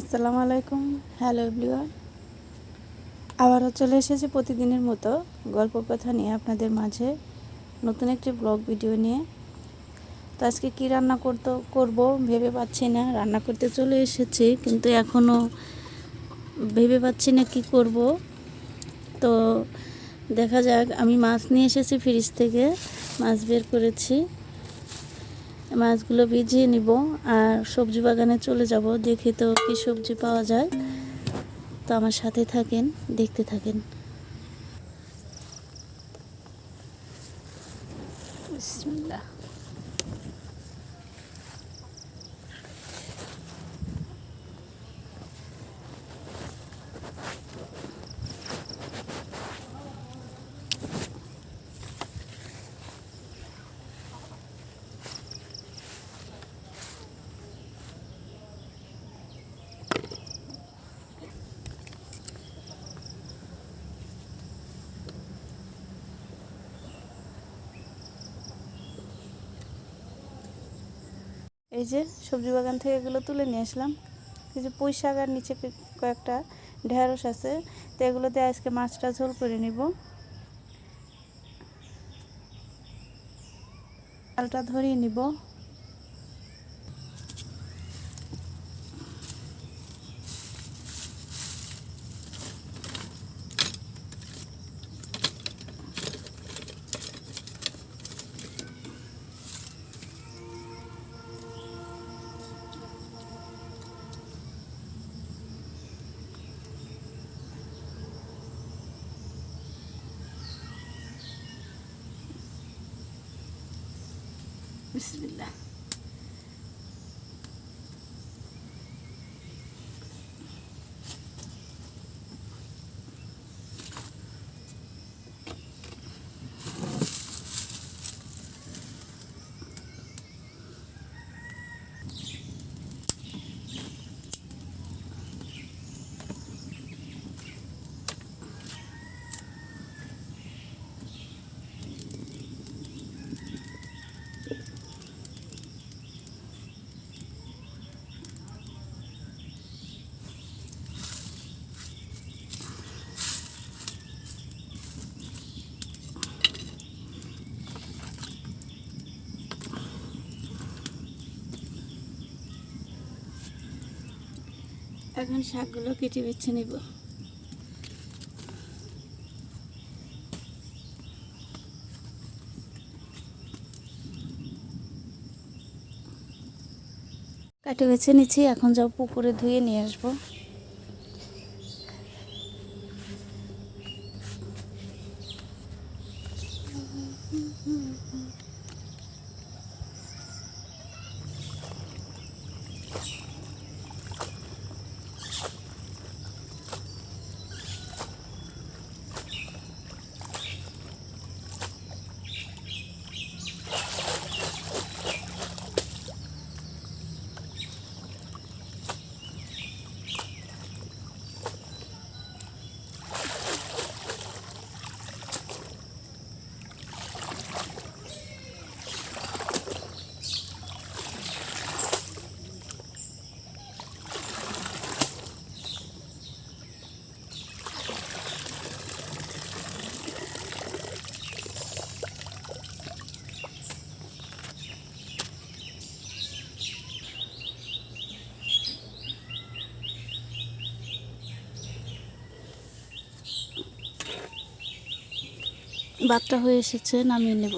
আসসালামু আলাইকুম। Hello everyone আবারও চলে এসেছি প্রতিদিনের মতো গল্প কথা নিয়ে আপনাদের মাঝে নতুন একটি ব্লগ ভিডিও নিয়ে। তো আজকে কি রান্না করতে, করব ভেবে পাচ্ছি না, রান্না করতে চলে এসেছি, কিন্তু এখনও ভেবে পাচ্ছি না কি করব। তো দেখা যাক, আমি মাছ নিয়ে এসেছি ফ্রিজ থেকে, মাছ বের করেছি। মাছগুলো ভিজিয়ে নিব আর সবজি বাগানে চলে যাব। দেখি তো কি সবজি পাওয়া যায়। তো আমার সাথে থাকেন, দেখতে থাকেন। বিসমিল্লাহ। এই যে সবজি বাগান থেকে এগুলো তুলে নিয়ে আসলাম। কিছু পুঁই শাক আর নিচে কয়েকটা ঢেঁড়স আছে। তো এগুলোতে আজকে মাছটা ঝোল করে নিব। ডালটা ধরিয়ে নিব। বিসমিল্লাহ। এখন শাকগুলো কেটে বেছে নিব। কাটে বেছে নিচ্ছি এখন যাও পুকুরে ধুয়ে নিয়ে আসব। ভাতটা হয়ে এসেছে নামিয়ে নেব।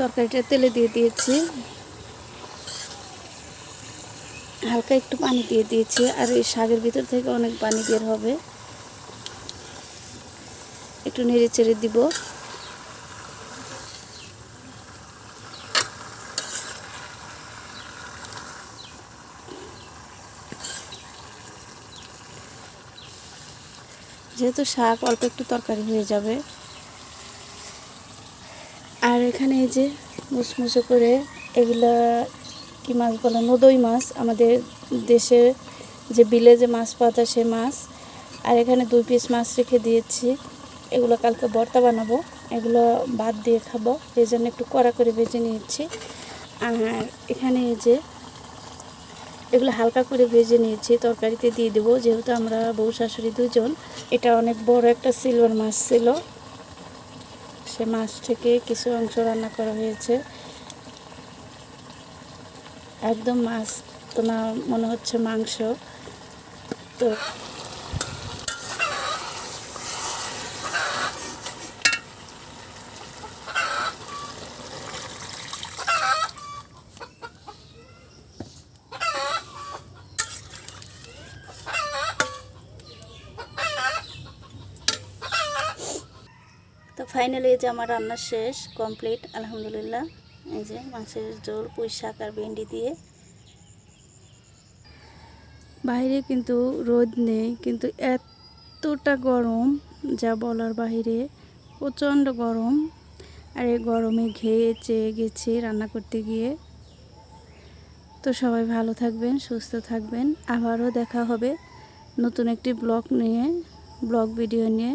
তরকারিটা তেলে দিয়ে দিয়েছি। হালকা একটু পানি দিয়ে দিয়েছি আর এই শাকের ভিতর থেকে অনেক পানি বের হবে। একটু নেড়ে চেড়ে দিব। যেহেতু শাক অল্প একটু তরকারি হয়ে যাবে। আর এখানে এই যে মুসমুসে করে এগুলা কি মাছ বলে, নদই মাছ, আমাদের দেশে যে বিলে যে মাছ পাওয়া যায় সে মাছ। আর এখানে দুই পিস মাছ রেখে দিয়েছি। এগুলো কালকে ভর্তা বানাবো। এগুলো ভাত দিয়ে খাব। এই জন্য একটু কড়া করে ভেজে নিয়েছি। আর এখানে এই যে এগুলো হালকা করে ভেজে নিয়েছি, তরকারিতে দিয়ে দেবো। যেহেতু আমরা বউ শাশুড়ি দুজন, এটা অনেক বড় একটা সিলভার মাছ ছিল। সে মাছ থেকে কিছু অংশ রান্না করা হয়েছে। একদম মাছ তো না, মনে হচ্ছে মাংস। তো ফাইনালি যে আমার রান্না শেষ কমপ্লিট আলহামদুলিল্লাহ। এই যে মাছের ঝোল, পুঁই শাক আর ভেন্ডি দিয়ে। বাইরে কিন্তু রোদ নেই, কিন্তু এতটা গরম যা বলার বাইরে, প্রচণ্ড গরম। আর এই গরমে ঘেয়ে চেয়ে গেছি রান্না করতে গিয়ে। তো সবাই ভালো থাকবেন, সুস্থ থাকবেন। আবারও দেখা হবে নতুন একটি ব্লগ নিয়ে, ব্লগ ভিডিও নিয়ে।